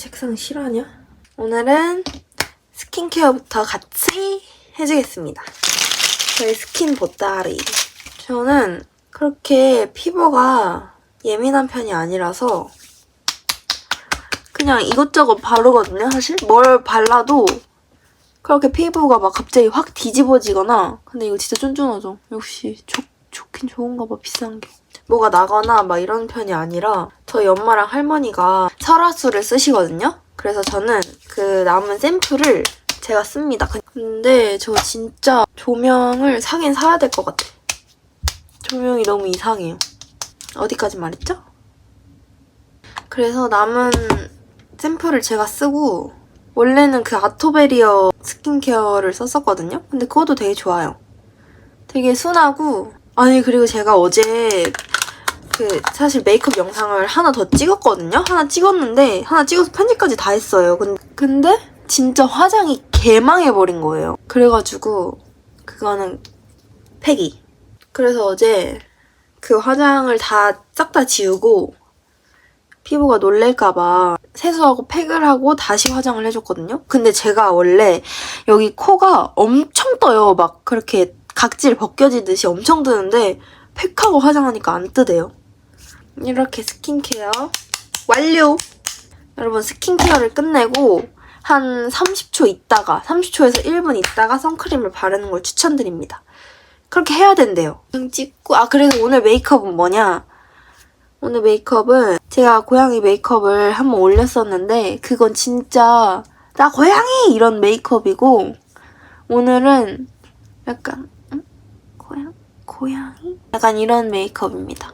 책상 실화냐? 오늘은 스킨케어부터 같이 해주겠습니다. 저희 스킨 보따리. 저는 그렇게 피부가 예민한 편이 아니라서 그냥 이것저것 바르거든요, 사실. 뭘 발라도 그렇게 피부가 막 갑자기 확 뒤집어지거나 근데 이거 진짜 쫀쫀하죠? 역시 좋, 좋긴 좋은가 봐, 비싼 게. 뭐가 나거나 막 이런 편이 아니라 저희 엄마랑 할머니가 설화수를 쓰시거든요? 그래서 저는 그 남은 샘플을 제가 씁니다. 근데 저 진짜 조명을 사긴 사야 될 것 같아. 조명이 너무 이상해요. 어디까지 말했죠? 그래서 남은 샘플을 제가 쓰고 원래는 그 아토베리어 스킨케어를 썼었거든요. 근데 그것도 되게 좋아요. 되게 순하고 아니 그리고 제가 어제 그 사실 메이크업 영상을 하나 더 찍었거든요. 하나 찍었는데 하나 찍어서 편집까지 다 했어요. 근- 근데 진짜 화장이 개망해버린 거예요. 그래가지고 그거는 폐기. 그래서 어제 그 화장을 다싹다 지우고 피부가 놀랄까봐 세수하고 팩을 하고 다시 화장을 해줬거든요. 근데 제가 원래 여기 코가 엄청 떠요. 막 그렇게 각질 벗겨지듯이 엄청 뜨는데 팩하고 화장하니까 안 뜨대요. 이렇게 스킨케어 완료! 여러분 스킨케어를 끝내고 한 30초 있다가 30초에서 1분 있다가 선크림을 바르는 걸 추천드립니다. 그렇게 해야 된대요. 그냥 찍고 아 그래서 오늘 메이크업은 뭐냐? 오늘 메이크업은 제가 고양이 메이크업을 한번 올렸었는데 그건 진짜 나 고양이 이런 메이크업이고 오늘은 약간 응? 고양 고양이 약간 이런 메이크업입니다.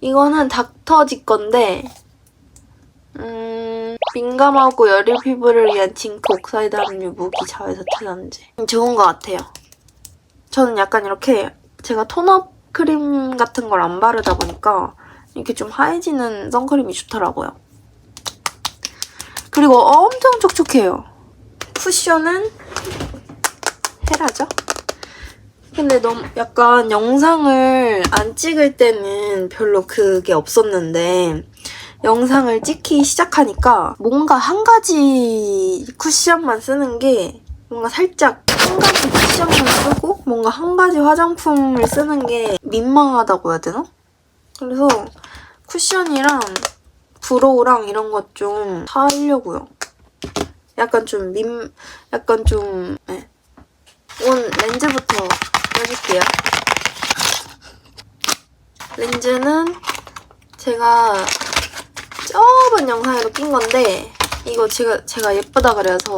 이거는 닥터지 건데 음 민감하고 여릴 피부를 위한 징크 옥사이드 함유 무기 자외선 차단제 좋은 것 같아요. 저는 약간 이렇게 제가 톤업 크림 같은 걸 안 바르다 보니까 이렇게 좀 하얘지는 선크림이 좋더라고요. 그리고 엄청 촉촉해요. 쿠션은 헤라죠? 근데 너무 약간 영상을 안 찍을 때는 별로 그게 없었는데 영상을 찍기 시작하니까 뭔가 한 가지 쿠션만 쓰는 게 뭔가 살짝 한 가지 쿠션만 쓰고 뭔가 한 가지 화장품을 쓰는 게 민망하다고 해야 되나? 그래서 쿠션이랑 브로우랑 이런 것 좀 사려고요. 약간 좀 민, 약간 좀, 네. 온 렌즈부터 해줄게요. 렌즈는 제가 저번 영상에도 낀 건데 이거 제가 제가 예쁘다 그래서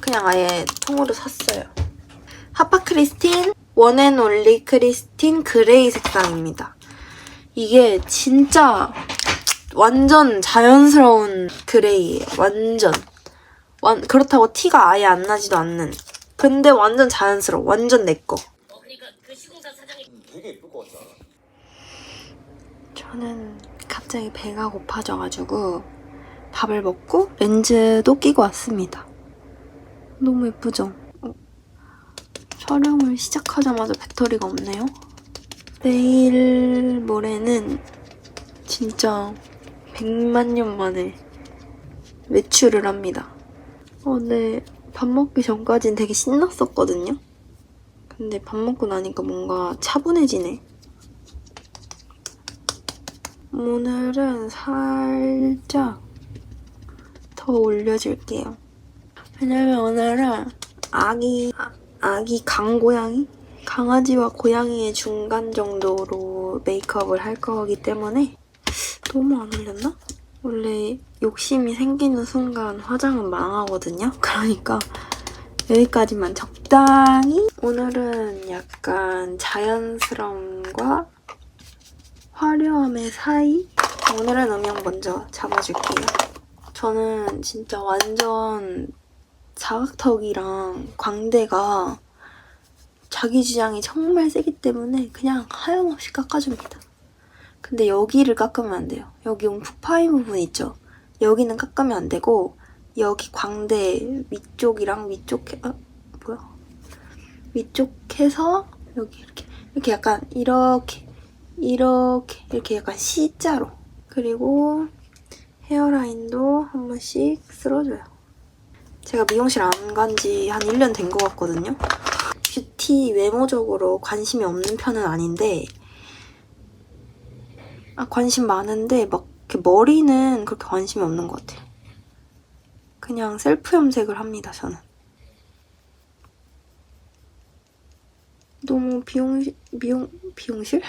그냥 아예 통으로 샀어요. 하파 크리스틴 원앤올리 크리스틴 그레이 색상입니다. 이게 진짜 완전 자연스러운 그레이예요. 완전. 완, 그렇다고 티가 아예 안 나지도 않는. 근데 완전 자연스러워. 완전 내 거. 되게 예쁠 것 같다. 저는 갑자기 배가 고파져가지고 밥을 먹고 렌즈도 끼고 왔습니다. 너무 예쁘죠? 어, 촬영을 시작하자마자 배터리가 없네요. 내일 모레는 진짜 100만 년 만에 외출을 합니다. 어제 밥 먹기 전까진 되게 신났었거든요. 근데 밥 먹고 나니까 뭔가 차분해지네. 오늘은 살짝 더 올려줄게요. 왜냐면 오늘은 아기, 아, 아기 강고양이? 강아지와 고양이의 중간 정도로 메이크업을 할 거기 때문에 너무 안 올렸나? 원래 욕심이 생기는 순간 화장은 망하거든요? 그러니까 여기까지만 적당히 오늘은 약간 자연스러움과 화려함의 사이? 오늘은 음영 먼저 잡아줄게요. 저는 진짜 완전 사각턱이랑 광대가 자기 주장이 정말 세기 때문에 그냥 하염없이 깎아줍니다. 근데 여기를 깎으면 안 돼요. 여기 움푹 파인 부분 있죠? 여기는 깎으면 안 되고 여기 광대 위쪽이랑 위쪽 해, 아, 뭐야? 위쪽 해서 여기 이렇게 이렇게 약간 이렇게 이렇게 이렇게 약간 C자로 그리고 헤어라인도 한 번씩 쓸어줘요. 제가 미용실 안 간 지 한 1년 된 것 같거든요. 뷰티 외모적으로 관심이 없는 편은 아닌데 아, 관심 많은데 막 이렇게 머리는 그렇게 관심이 없는 것 같아요. 그냥 셀프 염색을 합니다, 저는. 너무 비용실, 미용, 비용실?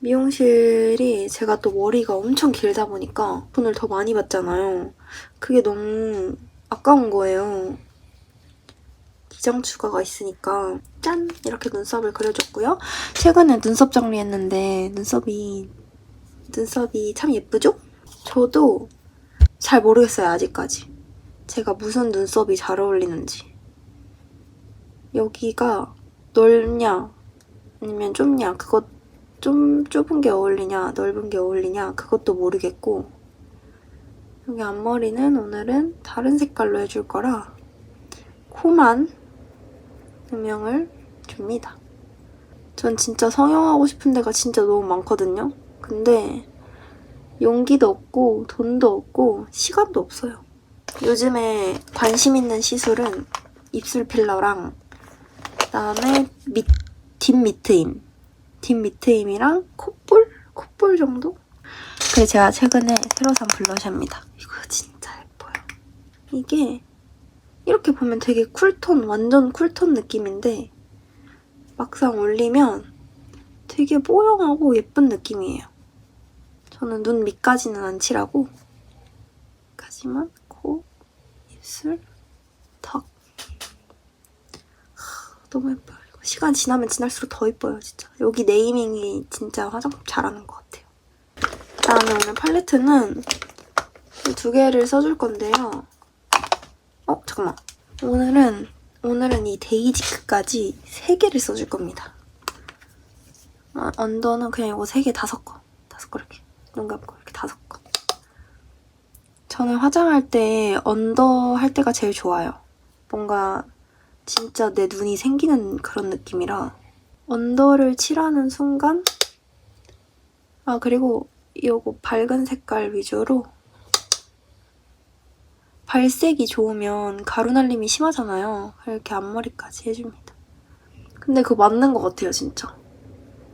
미용실이 제가 또 머리가 엄청 길다 보니까 돈을 더 많이 받잖아요. 그게 너무 아까운 거예요. 기장 추가가 있으니까 짠! 이렇게 눈썹을 그려줬고요. 최근에 눈썹 정리했는데 눈썹이 눈썹이 참 예쁘죠? 저도 잘 모르겠어요, 아직까지. 제가 무슨 눈썹이 잘 어울리는지. 여기가 넓냐, 아니면 좁냐, 그것 좀 좁은 게 어울리냐, 넓은 게 어울리냐, 그것도 모르겠고. 여기 앞머리는 오늘은 다른 색깔로 해줄 거라 코만 음영을 줍니다. 전 진짜 성형하고 싶은 데가 진짜 너무 많거든요. 근데 용기도 없고 돈도 없고 시간도 없어요. 요즘에 관심 있는 시술은 입술 필러랑 그다음에 밑, 뒷미트임, 뒷미트임이랑 콧볼? 콧볼 정도? 그래 제가 최근에 새로 산 블러셔입니다. 이거 진짜 예뻐요. 이게 이렇게 보면 되게 쿨톤, 완전 쿨톤 느낌인데 막상 올리면 되게 뽀용하고 예쁜 느낌이에요. 저는 눈 밑까지는 안 칠하고 까지만 코, 입술, 턱. 하, 너무 예뻐요. 시간 지나면 지날수록 더 예뻐요, 진짜. 여기 네이밍이 진짜 화장품 잘하는 것 같아요. 그다음에 오늘 팔레트는 이두 개를 써줄 건데요. 어, 잠깐만. 오늘은, 오늘은 이 데이지크까지 세 개를 써줄 겁니다. 어, 언더는 그냥 이거 세 개 다 섞어. 다 섞어, 이렇게. 눈 감고 이렇게 다 섞어. 저는 화장할 때 언더 할 때가 제일 좋아요. 뭔가 진짜 내 눈이 생기는 그런 느낌이라. 언더를 칠하는 순간, 아, 그리고 요거 밝은 색깔 위주로 발색이 좋으면 가루날림이 심하잖아요. 이렇게 앞머리까지 해줍니다. 근데 그거 맞는 것 같아요, 진짜.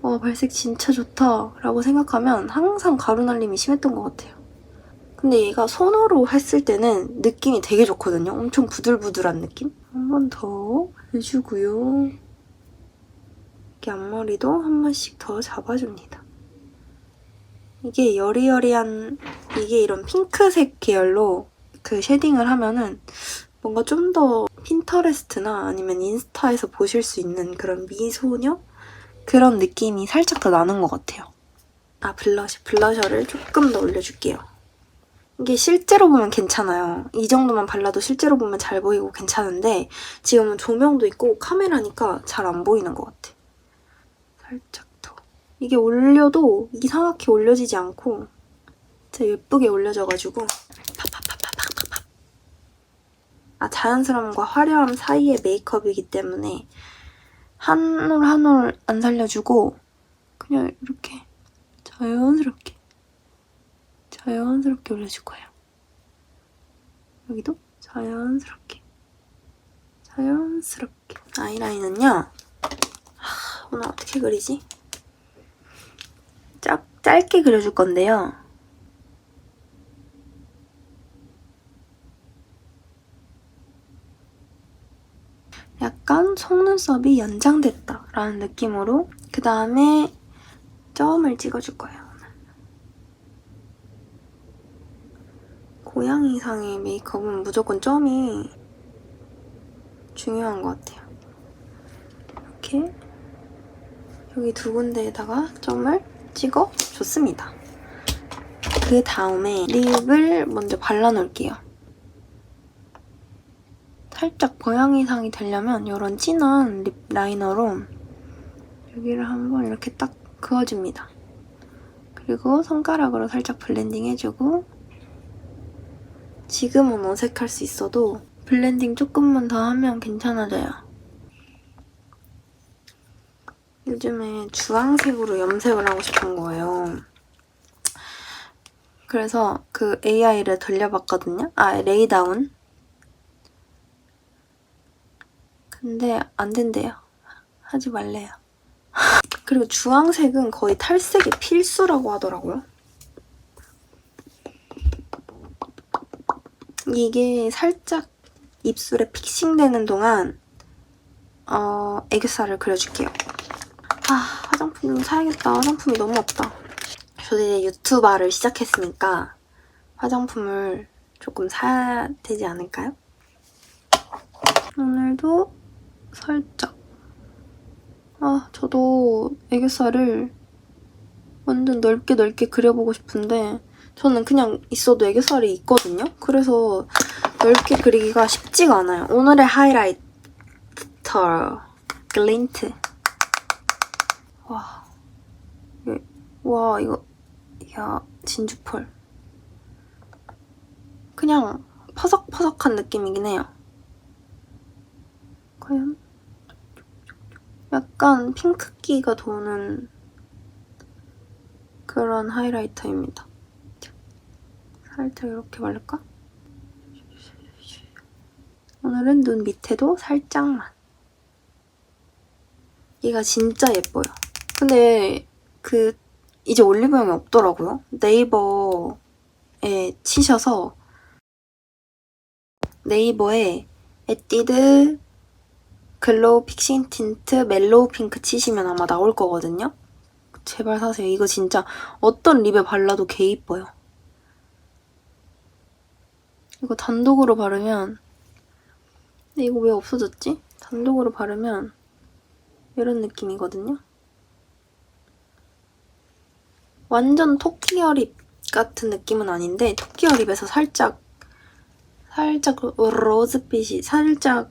와, 발색 진짜 좋다. 라고 생각하면 항상 가루날림이 심했던 것 같아요. 근데 얘가 손으로 했을 때는 느낌이 되게 좋거든요. 엄청 부들부들한 느낌? 한 번 더 해주고요. 이렇게 앞머리도 한 번씩 더 잡아줍니다. 이게 여리여리한, 이게 이런 핑크색 계열로 그 쉐딩을 하면은 뭔가 좀 더 핀터레스트나 아니면 인스타에서 보실 수 있는 그런 미소녀? 그런 느낌이 살짝 더 나는 것 같아요. 아, 블러셔. 블러셔를 조금 더 올려줄게요. 이게 실제로 보면 괜찮아요. 이 정도만 발라도 실제로 보면 잘 보이고 괜찮은데 지금은 조명도 있고 카메라니까 잘 안 보이는 것 같아. 살짝 더. 이게 올려도 이상하게 올려지지 않고 진짜 예쁘게 올려져가지고. 아 자연스러움과 화려함 사이의 메이크업이기 때문에 한 올 한 올 안 살려주고 그냥 이렇게 자연스럽게 자연스럽게 올려줄 거예요. 여기도 자연스럽게 자연스럽게 아이라인은요 하, 오늘 어떻게 그리지? 짝, 짧게 그려줄 건데요. 약간 속눈썹이 연장됐다 라는 느낌으로 그 다음에 점을 찍어줄 거예요. 고양이상의 메이크업은 무조건 점이 중요한 것 같아요. 이렇게 여기 두 군데에다가 점을 찍어 줬습니다. 그 다음에 립을 먼저 발라놓을게요. 살짝 고양이상이 되려면 이런 진한 립 라이너로 여기를 한번 이렇게 딱 그어줍니다. 그리고 손가락으로 살짝 블렌딩 해주고 지금은 어색할 수 있어도 블렌딩 조금만 더 하면 괜찮아져요. 요즘에 주황색으로 염색을 하고 싶은 거예요. 그래서 그 AI를 돌려봤거든요. 아, 레이다운. 근데 안 된대요. 하지 말래요. 그리고 주황색은 거의 탈색이 필수라고 하더라고요. 이게 살짝 입술에 픽싱되는 동안 어, 애교살을 그려줄게요. 아, 화장품 좀 사야겠다. 화장품이 너무 없다. 저도 이제 유튜버를 시작했으니까 화장품을 조금 사야 되지 않을까요? 오늘도 살짝 아, 저도 애교살을 완전 넓게 넓게 그려보고 싶은데 저는 그냥 있어도 애교살이 있거든요? 그래서 넓게 그리기가 쉽지가 않아요. 오늘의 하이라이터 글린트 와, 와 이거 야 진주펄 그냥 퍼석퍼석한 느낌이긴 해요. 과연 약간 핑크기가 도는 그런 하이라이터입니다. 살짝 이렇게 바를까? 오늘은 눈 밑에도 살짝만. 얘가 진짜 예뻐요. 근데 그 이제 올리브영이 없더라고요. 네이버에 치셔서 네이버에 에뛰드 글로우 픽싱 틴트 멜로우 핑크 치시면 아마 나올 거거든요. 제발 사세요. 이거 진짜 어떤 립에 발라도 개 이뻐요. 이거 단독으로 바르면 근데 이거 왜 없어졌지? 단독으로 바르면 이런 느낌이거든요. 완전 토끼어 립 같은 느낌은 아닌데 토끼어 립에서 살짝 살짝 로즈빛이 살짝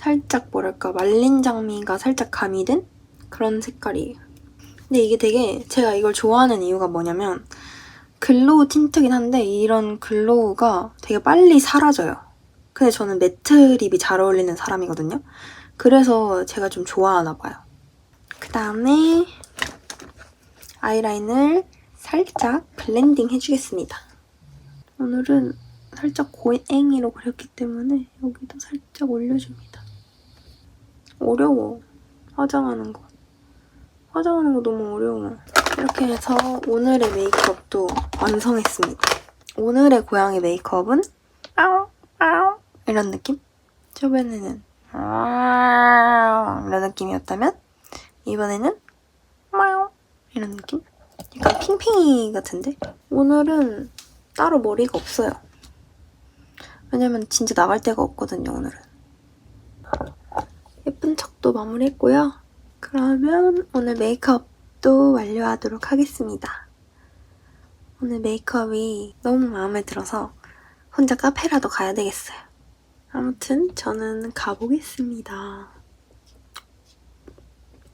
살짝 뭐랄까 말린 장미가 살짝 가미된 그런 색깔이에요. 근데 이게 되게 제가 이걸 좋아하는 이유가 뭐냐면 글로우 틴트긴 한데 이런 글로우가 되게 빨리 사라져요. 근데 저는 매트 립이 잘 어울리는 사람이거든요. 그래서 제가 좀 좋아하나 봐요. 그 다음에 아이라인을 살짝 블렌딩 해주겠습니다. 오늘은 살짝 고행이로 그렸기 때문에 여기도 살짝 올려줍니다. 어려워. 화장하는 거. 화장하는 거 너무 어려워. 이렇게 해서 오늘의 메이크업도 완성했습니다. 오늘의 고양이 메이크업은 이런 느낌? 저번에는 아우 이런 느낌이었다면 이번에는 이런 느낌? 약간 핑핑이 같은데? 오늘은 따로 머리가 없어요. 왜냐면 진짜 나갈 데가 없거든요, 오늘은. 척도 마무리했고요. 그러면 오늘 메이크업도 완료하도록 하겠습니다. 오늘 메이크업이 너무 마음에 들어서 혼자 카페라도 가야 되겠어요. 아무튼 저는 가보겠습니다.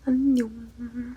안녕.